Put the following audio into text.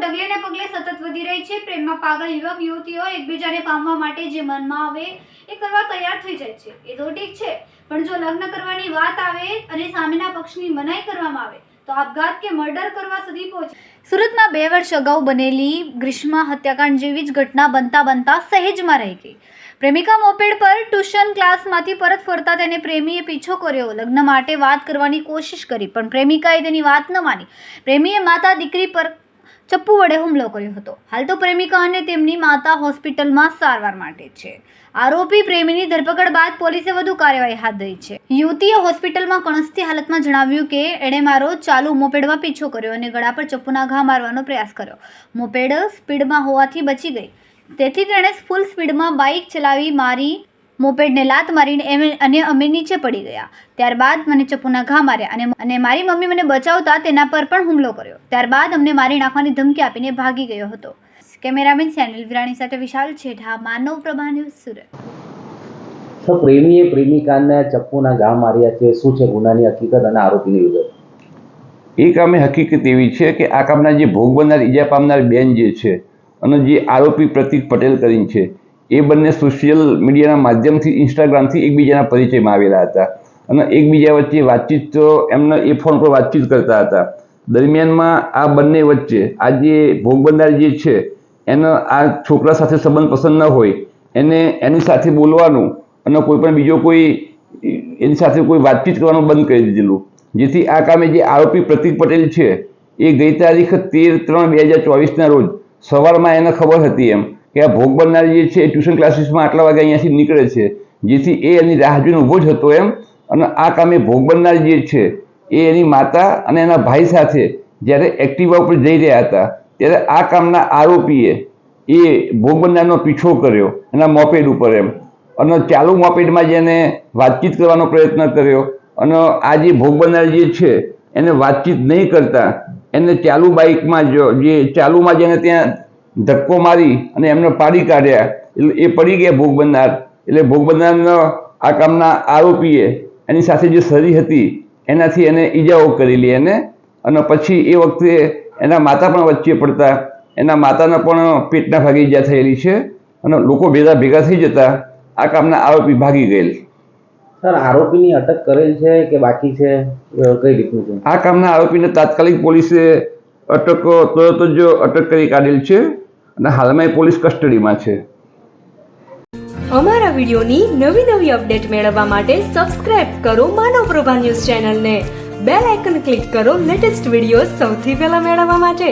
ડગલે ને પગલે સતત વધી રહી છે. પ્રેમમાં પાગલ યુવક યુવતીઓ એકબીજાને પામવા માટે જે મનમાં આવે એ કરવા તૈયાર થઈ જાય છે. એ તો ઠીક છે, પણ જો લગ્ન કરવાની વાત આવે અને સામેના પક્ષની મનાઈ કરવામાં આવે, તો આપઘાત કે મર્ડર કરવા સુધી પહોંચે. સુરતમાં બે વર્ષ અગાઉ બનેલી ગ્રીષ્મા હત્યાકાંડ જેવી જ ઘટના બનતા બનતા સહેજમાં રહી ગઈ. પ્રેમિકા મોપેડ પર ટ્યુશન ક્લાસમાંથી પરત ફરતા તેને પ્રેમીએ પીછો કર્યો. લગ્ન માટે વાત કરવાની કોશિશ કરી, પણ પ્રેમિકાએ તેની વાત ન માની. પ્રેમીએ માતા દીકરી પર ચપ્પુ વડે હુમલો કર્યો હતો. હાલ તો પ્રેમિકા અને તેમની માતા હોસ્પિટલમાં સારવાર માટે છે. આરોપી પ્રેમીની ધરપકડ બાદ પોલીસે વધુ કાર્યવાહી હાથ ધરી છે. યુવતીએ હોસ્પિટલમાં કણસતી હાલતમાં જણાવ્યું કે, એણે મારો ચાલુ મોપેડમાં પીછો કર્યો અને ગળા પર ચપ્પુના ઘા મારવાનો પ્રયાસ કર્યો. મોપેડ સ્પીડમાં હોવાથી બચી ગઈ. તેથી તેણે ફૂલ સ્પીડમાં બાઇક ચલાવી મારી મોપેડને લાત મારીને એમ અને અમે નીચે પડી ગયા. ત્યારબાદ મને ચપ્પુના ઘા માર્યા અને અને મારી મમ્મી મને બચાવતા તેના પર પણ હુમલો કર્યો. ત્યારબાદ અમને મારી નાખવાની ધમકી આપીને ભાગી ગયો હતો. કેમેરામેન સેનિલ વિરાણી સાથે વિશાલ છેઠા માનવ પ્રભા ન્યૂઝ સુરત. તો પ્રેમીએ પ્રેમિકાને ચપ્પુના ઘા માર્યા છે. શું છે ગુનાની હકીકત અને આરોપીની વિગત? એ કામે હકીકત એવી છે કે આ કામના જે ભોગ બનનાર ઈજા પામનાર બેન જે છે અને જે આરોપી પ્રતિક પટેલ કરીને છે, એ બંને સોશિયલ મીડિયાના માધ્યમથી ઇન્સ્ટાગ્રામથી એકબીજાના પરિચયમાં આવેલા હતા. અને એકબીજા વચ્ચે વાતચીત તો એમને એ ફોન પર વાતચીત કરતા હતા. દરમિયાનમાં આ બંને વચ્ચે આ જે ભોગબંદાર જે છે, એનો આ છોકરા સાથે સંબંધ પસંદ ન હોય, એને એની સાથે બોલવાનું અને કોઈ પણ બીજો કોઈ એની સાથે કોઈ વાતચીત કરવાનું બંધ કરી દીધેલું. જેથી આ કામે જે આરોપી પ્રતિક પટેલ છે, એ ગઈ તારીખ તેર ત્રણ બે હજાર ચોવીસના રોજ સવારમાં એને ખબર હતી એમ કે આ ભોગ બનનાર જે છે એ ટ્યુશન ક્લાસીસમાં આટલા વાગે અહીંયાથી નીકળે છે, જેથી એ એની રાહ જોઈને ઊભો જ હતો એમ. અને આ કામે ભોગ બનનાર જે છે એ એની માતા અને એના ભાઈ સાથે જ્યારે એક્ટિવા ઉપર જઈ રહ્યા હતા, ત્યારે આ કામના આરોપીએ એ ભોગ બનનારનો પીછો કર્યો એના મોપેડ ઉપર એમ. અને ચાલુ મોપેડમાં જેને વાતચીત કરવાનો પ્રયત્ન કર્યો. અને આ જે ભોગ બનનાર જે છે એને વાતચીત નહીં કરતા એને ચાલુ બાઇકમાં જો, જે ચાલુમાં જેને ત્યાં ધક્કો મારી અને એમને પાડી કાઢ્યા, એટલે એ પડી ગયા ભોગ બનનાર એટલે ભોગ બનનારનો આ કામના આરોપીએ એની સાથે જે સરી હતી, એનાથી એને ઈજાઓ કરેલી એને. અને પછી એ વખતે એના માતા પણ વચ્ચે પડતા. એના માતાના પણ પેટના ભાગે ઈજા થયેલી છે. અને લોકો ભેગા ભેગા થઈ જતા આ કામના આરોપી ભાગી ગયેલ. સર આરોપીની અટક કરેલ છે કે બાકી છે? કઈ રીતનું છે? આ કામના આરોપીને તાત્કાલિક પોલીસે અટક તરત જ અટક કરી કાઢેલ છે અને હાલમાં એ પોલીસ કસ્ટડીમાં છે. અમારા વિડિયોની નવી નવી અપડેટ મેળવવા માટે સબસ્ક્રાઇબ કરો માનવ પ્રભા ન્યૂઝ ચેનલને. બેલ આઇકન ક્લિક કરો લેટેસ્ટ વીડિયો સૌથી પહેલા મેળવવા માટે.